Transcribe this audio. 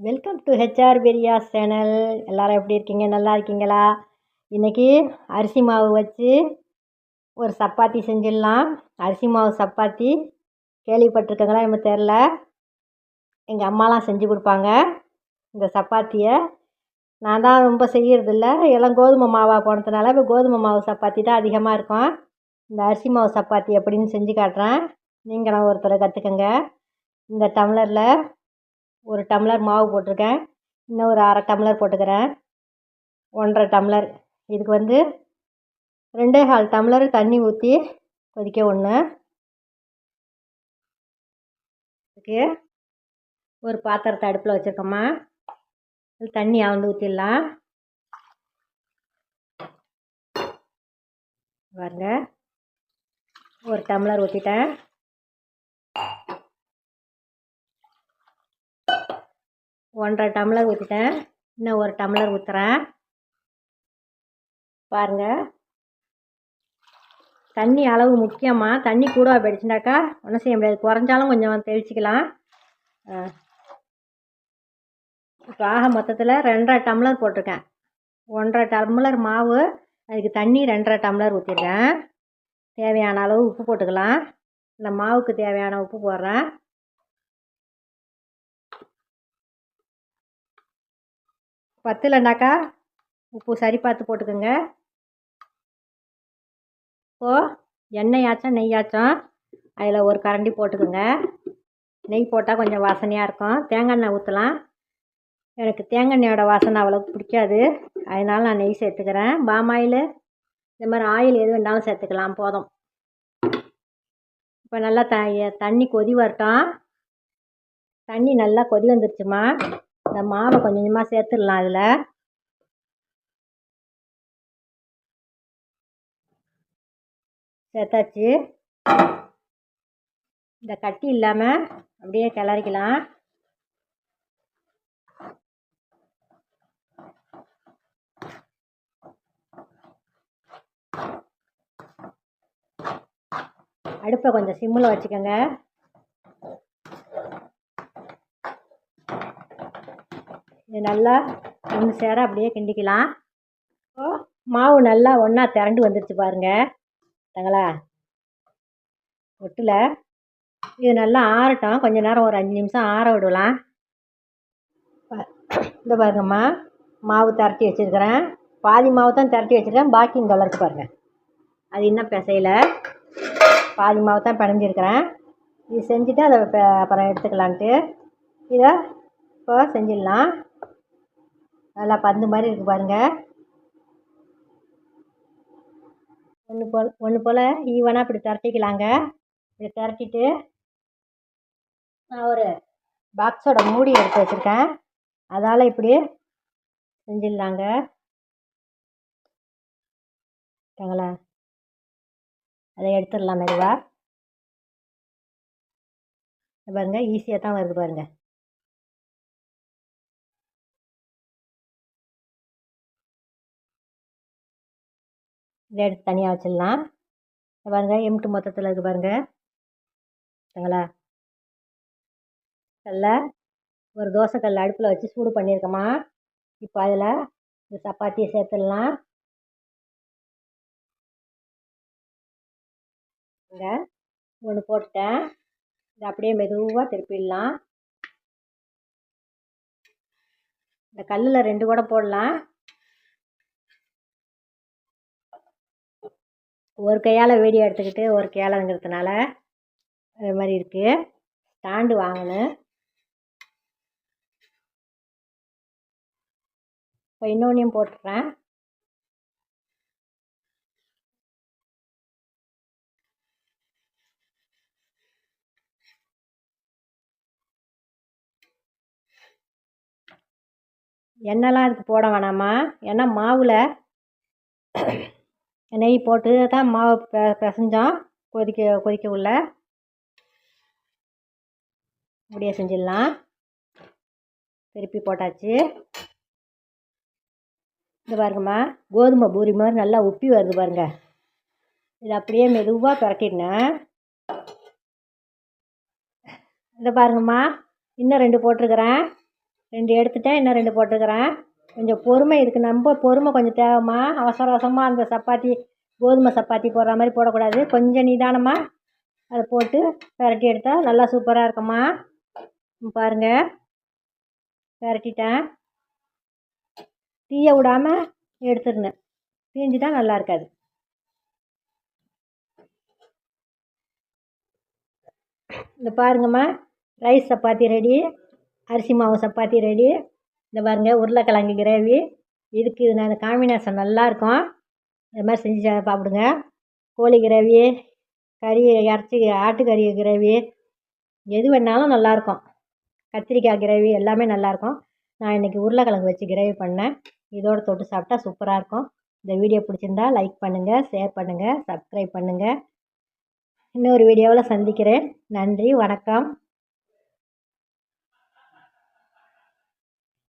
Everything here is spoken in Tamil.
Welcome to HR Periyar's channel எல்லாரும் எப்படி இருக்கீங்க? நல்லா இருக்கீங்களா? இன்றைக்கி அரிசி மாவு வச்சு ஒரு சப்பாத்தி செஞ்சிடலாம். அரிசி மாவு சப்பாத்தி கேள்விப்பட்டிருக்கங்களா? நம்ம தெரில எங்கள் அம்மாலாம் செஞ்சு கொடுப்பாங்க. இந்த சப்பாத்தியை. நான் தான் ரொம்ப செய்யறதில்ல. எல்லாம் கோதுமை மாவாக போனதுனால இப்போ கோதுமை மாவு சப்பாத்தி தான் அதிகமாக இருக்கும். இந்த அரிசி மாவு சப்பாத்தி எப்படின்னு செஞ்சு காட்டுறேன். நீங்களும் ஒருத்தரை கற்றுக்கங்க இந்த டம்ளரில் ஒரு டம்ளர் மாவு போட்டிருக்கேன். இன்னும் ஒரு அரை டம்ளர் போட்டுக்கிறேன். ஒன்றரை டம்ளர். இதுக்கு வந்து ரெண்டே கால் டம்ளர் தண்ணி ஊற்றி கொதிக்க ஒன்று இதுக்கு ஒரு பாத்திரத்தை அடுப்பில் வச்சுருக்கோம்மா. தண்ணி அவந்து ஊற்றிடலாம் பாருங்க. ஒரு டம்ளர் ஊற்றிட்டேன் ஒன்றரை டம்ளர் ஊற்றிட்டேன் இன்னும் ஒரு டம்ளர் ஊற்றுறேன் பாருங்கள் தண்ணி அளவு முக்கியமாக தண்ணி கூட போயிடுச்சுனாக்கா ஒன்றும் செய்ய முடியாது. குறைஞ்சாலும் கொஞ்சம் தெளிச்சிக்கலாம். இப்போ ஆக மொத்தத்தில் ரெண்டரை டம்ளர் போட்டிருக்கேன். ஒன்றரை டம்ளர் மாவு அதுக்கு தண்ணி ரெண்டரை டம்ளர் ஊற்றிருக்கேன் தேவையான அளவு உப்பு போட்டுக்கலாம். இந்த மாவுக்கு தேவையான உப்பு போடுறேன். பத்தலைனாக்கா? உப்பு சரி பார்த்து போட்டுக்கோங்க. இப்போது எண்ணெயாச்சும் நெய்யாச்சும் அதில் ஒரு கரண்டி போட்டுக்கோங்க. நெய் போட்டால் கொஞ்சம் வாசனையாக இருக்கும். தேங்காய் எண்ணெய் ஊற்றலாம் எனக்கு தேங்காய் எண்ணெயோட வாசனை அவ்வளோக்கு பிடிக்காது. அதனால் நான் நெய் சேர்த்துக்கிறேன். பாமாயில் இந்த மாதிரி ஆயில் எது வேணாலும் சேர்த்துக்கலாம். போதும். இப்போ நல்லா த தண்ணி கொதி வரட்டும். தண்ணி நல்லா கொதி வந்துருச்சுமா? இந்த மாவை கொஞ்சம் கொஞ்சமாக சேர்த்துடலாம் அதில். சேர்த்தாச்சு. இந்த கட்டி இல்லாமல் அப்படியே கிளறிக்கலாம். அடுப்பை கொஞ்சம் சிம்மில் வச்சுக்கோங்க. இது நல்லா ஒன்று சேர அப்படியே கிண்டிக்கலாம். மாவு நல்லா ஒன்றா திரண்டு வந்துருச்சு பாருங்கள் தங்களா ஒட்டில். இது நல்லா ஆறட்டும். கொஞ்ச நேரம் ஒரு அஞ்சு நிமிஷம் ஆற விடலாம். இந்த பாருங்கம்மா. மாவு திரட்டி வச்சுருக்கிறேன். பாதி மாவு தான் திரட்டி வச்சுருக்கேன். பாக்கி இந்த வளர்த்து பாருங்கள் அது இன்னும் பிசையில். பாதி மாவு தான் பிணைஞ்சிருக்கிறேன். இது செஞ்சுட்டு அதை அப்புறம் எடுத்துக்கலான்ட்டு. இதை இப்போ செஞ்சிடலாம். நல்லா பந்து மாதிரி இருக்குது பாருங்கள் ஒன்று போல் ஒன்று போல் ஈவனாக இப்படி திரட்டிக்கலாங்க. இப்படி திரட்டிட்டு நான் ஒரு பாக்ஸோட மூடி எடுத்து வச்சுருக்கேன். அதால் இப்படி செஞ்சிடலாங்க. ஓகேங்களா அதை எடுத்துடலாம் மெதுவாக பாருங்கள் ஈஸியாக தான் வருது பாருங்கள் இதை எடுத்து தனியாக வச்சிடலாம். பாருங்கள் எம்ட்டு மொத்தத்தில் இருக்குது பாருங்கள் சரிங்களா கல்ல ஒரு தோசைக்கல் அடுப்பில் வச்சு சூடு பண்ணியிருக்கோமா? இப்போ அதில் இந்த சப்பாத்தியை சேர்த்துடலாம். இங்கே ஒன்று போட்டுட்டேன். இதை அப்படியே மெதுவாக திருப்பிடலாம். இந்த கல்லில் ரெண்டு கூட போடலாம். ஒரு கையால் வீடியோ எடுத்துக்கிட்டு ஒரு கையாலங்கிறதுனால அது மாதிரி இருக்குது ஸ்டாண்டு வாங்கினேன் இப்போ இன்னொன்றையும் போட்டுறேன் எண்ணெய்லாம் அதுக்கு போட வேணாமா? ஏன்னா மாவில் நெய் போட்டு தான் மாவு பெ பிசைஞ்சோம். கொதிக்க கொதிக்க உள்ள. அப்படியே செஞ்சிடலாம். திருப்பி போட்டாச்சு. இது பாருங்கம்மா கோதுமை பூரி மாதிரி நல்லா உப்பி வருது பாருங்க. இதை அப்படியே மெதுவாக பரட்டிடணும். இதை பாருங்கம்மா இன்னும் ரெண்டு போட்டிருக்கிறேன். ரெண்டு எடுத்துட்டேன் இன்னும் ரெண்டு போட்டிருக்கிறேன். கொஞ்சம் பொறுமை இதுக்கு நம்ம பொறுமை கொஞ்சம் தேவைம்மா. அவசர அவசரமாக அந்த சப்பாத்தி கோதுமை சப்பாத்தி போடுற மாதிரி போடக்கூடாது. கொஞ்சம் நிதானமாக அதை போட்டு பிரட்டி எடுத்தால் நல்லா சூப்பராக இருக்கும்மா. பாருங்கள் பாருங்க. பிரட்டிட்டேன். தீய விடாமல் எடுத்துருங்க. தான் நல்லா இருக்காது. இந்த பாருங்கம்மா. Rice chapati ready. அரிசி மாவு சப்பாத்தி ரெடி. இந்த பாருங்கள் உருளைக்கிழங்கு கிரேவி. இதுக்கு இது நான் காம்பினேஷன் நல்லாயிருக்கும் இது மாதிரி செஞ்சு சாப்பிடுங்க. கோழி கிரேவி கறி இறச்சி ஆட்டுக்கறி கிரேவி எது வேணாலும் நல்லாயிருக்கும் கத்திரிக்காய் கிரேவி எல்லாமே நல்லாயிருக்கும் நான் இன்றைக்கி உருளைக்கிழங்கு வச்சு கிரேவி பண்ணேன். இதோடு தொட்டு சாப்பிட்டா சூப்பராக இருக்கும் இந்த வீடியோ பிடிச்சிருந்தா லைக் பண்ணுங்கள் ஷேர் பண்ணுங்கள் சப்ஸ்கிரைப் பண்ணுங்கள் இன்னொரு வீடியோவில் சந்திக்கிறேன். நன்றி வணக்கம்.